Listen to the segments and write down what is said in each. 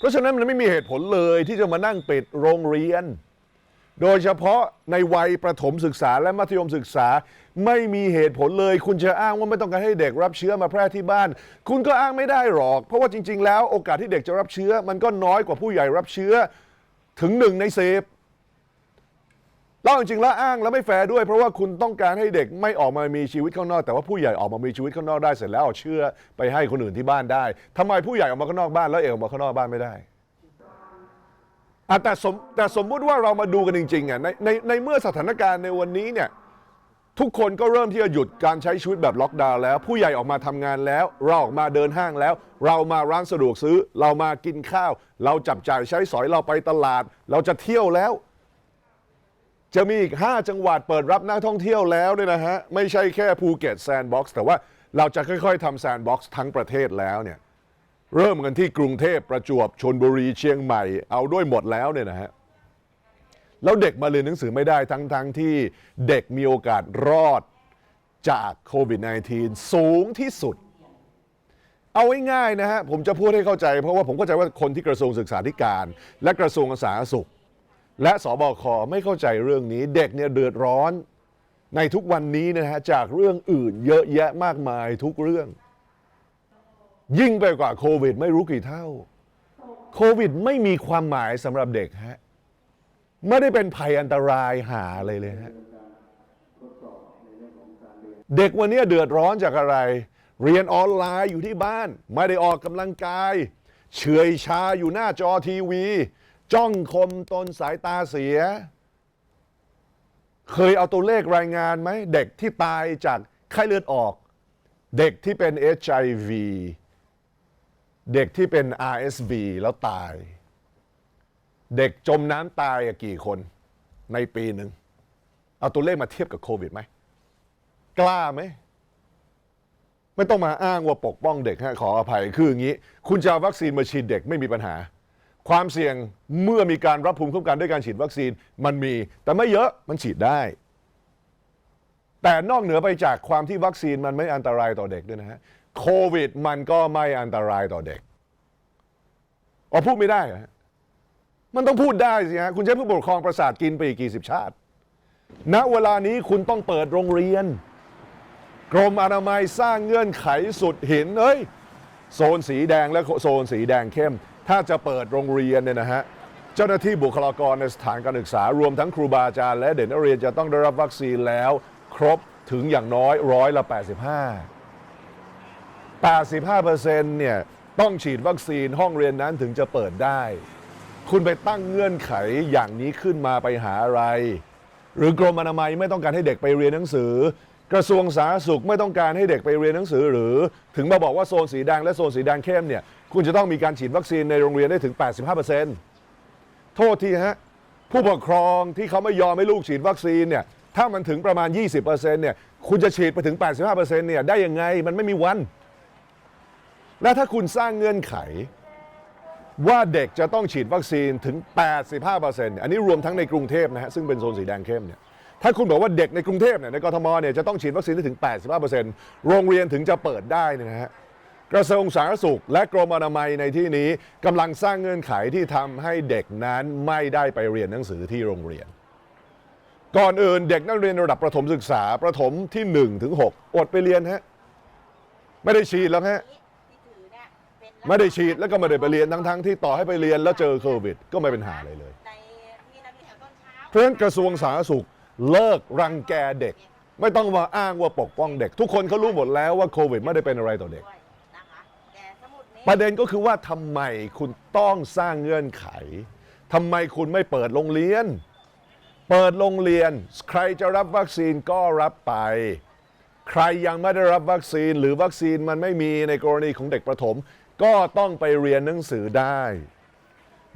เพราะฉะนั้นมันไม่มีเหตุผลเลยที่จะมานั่งปิดโรงเรียน โดยเฉพาะในวัยประถมศึกษาและมัธยมศึกษา ไม่มีเหตุผลเลย คุณจะอ้างว่าไม่ต้องการให้เด็กรับเชื้อมาแพร่ที่บ้าน คุณก็อ้างไม่ได้หรอก เพราะว่าจริง ๆ แล้วโอกาสที่เด็กจะรับเชื้อ มันก็น้อยกว่าผู้ใหญ่รับเชื้อถึงหนึ่งในสิบ แล้วจริงแล้วอ้างแล้วไม่แฟร์ด้วย เพราะว่าคุณต้องการให้เด็กไม่ออกมามีชีวิตข้างนอก แต่ว่าผู้ใหญ่ออกมามีชีวิตข้างนอกได้เสร็จแล้วเอาเชื้อไปให้คนอื่นที่บ้านได้ทำไมผู้ใหญ่ออกมาข้างนอกบ้านแล้วเอกออกมาข้างนอกบ้านไม่ได้อะแต่สมแต่สมมุติว่าเรามาดูกันจริงๆอะในในในเมื่อสถานการณ์ในวันนี้เนี่ยทุกคนก็เริ่มที่จะหยุดการใช้ชีวิตแบบล็อกดาวน์แล้ว ผู้ใหญ่ออกมาทำงานแล้ว เราออกมาเดินห้างแล้ว เรามาร้านสะดวกซื้อ เรามากินข้าว เราจับจ่ายใช้สอยเราไปตลาด เราจะเที่ยวแล้ว จะมีอีก 5 จังหวัดเปิดรับนักท่องเที่ยวแล้วเนี่ยนะฮะ ไม่ใช่แค่ภูเก็ตแซนด์บ็อกซ์แต่ว่าเราจะค่อยๆทำแซนด์บ็อกซ์ทั้งประเทศแล้วเนี่ย เริ่มกันที่กรุงเทพประจวบชนบุรีเชียงใหม่เอาด้วยหมดแล้วเนี่ยนะฮะ แล้วเด็กมาเรียนหนังสือไม่ได้ทั้งๆทที่เด็กมีโอกาสรอดจากโควิด -19 สูงที่สุด เอาง่ายๆนะฮะ ผมจะพูดให้เข้าใจเพราะว่าผมเข้าใจว่าคนที่กระทรวงศึกษาธิการ และกระทรวงสาธารณสุข และสบคไม่เข้าใจเรื่องนี้ เด็กเนี่ยเดือดร้อน ในทุกวันนี้นะฮะจากเรื่องอื่นเยอะแยะมากมายทุกเรื่อง ยิ่งไปกว่าโควิด ไม่รู้กี่เท่า โควิดไม่มีความหมายสำหรับเด็กฮะไม่ได้เป็นภัยอันตรายหาอะไรเลยฮะเด็กวันนี้เดือดร้อนจากอะไร เรียนออนไลน์อยู่ที่บ้าน ไม่ได้ออกกำลังกาย เฉยชาอยู่หน้าจอทีวี จ้องคมตนสายตาเสีย เคยเอาตัวเลขรายงานไหม เด็กที่ตายจากไข้เลือดออก เด็กที่เป็น HIV เด็กที่เป็น RSV แล้วตาย เด็กจมน้ำตายกี่คนในปีหนึ่ง เอาตัวเลขมาเทียบกับโควิดไหม กล้าไหม ไม่ต้องมาอ้างว่าปกป้องเด็กฮะขออภัยคืออย่างนี้ คุณจะวัคซีนมาฉีดเด็กไม่มีปัญหา ความเสี่ยงเมื่อมีการรับภูมิคุ้มกันด้วยการฉีดวัคซีนมันมี แต่ไม่เยอะมันฉีดได้ แต่นอกเหนือไปจากความที่วัคซีนมันไม่อันตรายต่อเด็กด้วยนะฮะโควิดมันก็ไม่อันตรายต่อเด็กอ๋อพูดไม่ได้เหรอฮะมันต้องพูดได้สิฮะคุณใช้ผู้ปกครองประสาทกินไปอีกกี่สิบชาติ ณเวลานี้คุณต้องเปิดโรงเรียน กรมอนามัยสร้างเงื่อนไขสุดหินเอ้ยโซนสีแดงและโซนสีแดงเข้ม ถ้าจะเปิดโรงเรียนเนี่ยนะฮะเจ้าหน้าที่บุคลากรในสถานการศึกษารวมทั้งครูบาอาจารย์และเด็กนักเรียนจะต้องได้รับวัคซีนแล้ว ครบถึงอย่างน้อยร้อยละ 85 85%เนี่ยต้องฉีดวัคซีนห้องเรียนนั้นถึงจะเปิดได้ คุณไปตั้งเงื่อนไขอย่างนี้ขึ้นมาไปหาอะไร หรือกรมอนามัยไม่ต้องการให้เด็กไปเรียนหนังสือ กระทรวงสาธารณสุขไม่ต้องการให้เด็กไปเรียนหนังสือหรือ ถึงมาบอกว่าโซนสีแดงและโซนสีแดงเข้มเนี่ยคุณจะต้องมีการฉีดวัคซีนในโรงเรียนได้ถึง 85%โทษทีฮะผู้ปกครองที่เขาไม่ยอมให้ลูกฉีดวัคซีนเนี่ยถ้ามันถึงประมาณ 20%เนี่ยคุณจะฉีดไปถึง 85%เนี่ยได้ยังไงมันไม่มีวัน และถ้าคุณสร้างเงื่อนไข ว่าเด็กจะต้องฉีดวัคซีนถึง 85%อันนี้รวมทั้งในกรุงเทพนะฮะซึ่งเป็นโซนสีแดงเข้มเนี่ย ถ้าคุณบอกว่าเด็กในกรุงเทพเนี่ยในกรทมเนี่ยจะต้องฉีดวัคซีนได้ถึง 85%โรงเรียนถึงจะเปิดได้นะฮะกระทรวงสาธารณสุข และกรมอนามัยในที่นี้กำลังสร้างเงื่อนไขที่ทำให้เด็กนั้นไม่ได้ไปเรียนหนังสือที่โรงเรียน ก่อนอื่นเด็กนักเรียนระดับประถมศึกษาประถมที่1ถึง6อดไปเรียนฮะไม่ได้ฉีดแล้วฮะไม่ได้ฉีดแล้วก็ไม่ได้ไปเรียนทั้งๆที่ต่อให้ไปเรียนแล้วเจอโควิด ก็ไม่เป็นหาอะไรเลยเรียนตอนเช้าเพราะฉะนั้นกระทรวงสาธารณสุข เลิกรังแกเด็ก ไม่ต้องมาอ้างว่าปกป้องเด็ก ทุกคนเขารู้หมดแล้วว่าโควิดไม่ได้เป็นอะไรต่อเด็ก ประเด็นก็คือว่าทำไมคุณต้องสร้างเงื่อนไขทำไมคุณไม่เปิดโรงเรียน เปิดโรงเรียน ใครจะรับวัคซีนก็รับไป ใครยังไม่ได้รับวัคซีนหรือวัคซีนมันไม่มีในกรณีของเด็กประถม ก็ต้องไปเรียนหนังสือได้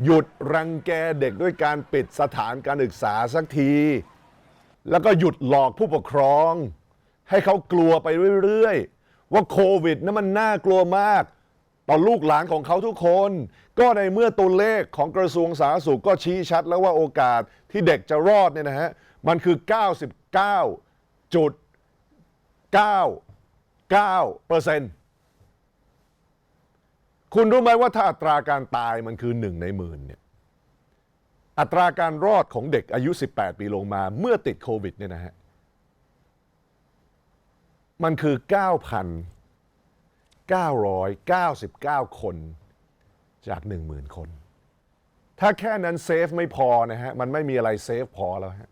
หยุดรังแกเด็กด้วยการปิดสถานการศึกษาสักที แล้วก็หยุดหลอกผู้ปกครอง ให้เขากลัวไปเรื่อยๆ ว่าโควิดนั้นมันน่ากลัวมาก ต่อลูกหลานของเขาทุกคน ก็ในเมื่อตัวเลขของกระทรวงสาธารณสุขก็ชี้ชัดแล้วว่าโอกาสที่เด็กจะรอดเนี่ยนะฮะมันคือ 99จุด9 9เปอร์เซ็นต์คุณรู้ไหมว่าถ้าอัตราการตายมันคือหนึ่งในหมื่นเนี่ย อัตราการรอดของเด็กอายุ 18 ปีลงมา เมื่อติดโควิดเนี่ยนะฮะมันคือ 9,999 คนจาก 10,000 คน ถ้าแค่นั้นเซฟไม่พอนะฮะ มันไม่มีอะไรเซฟพอแล้วฮะ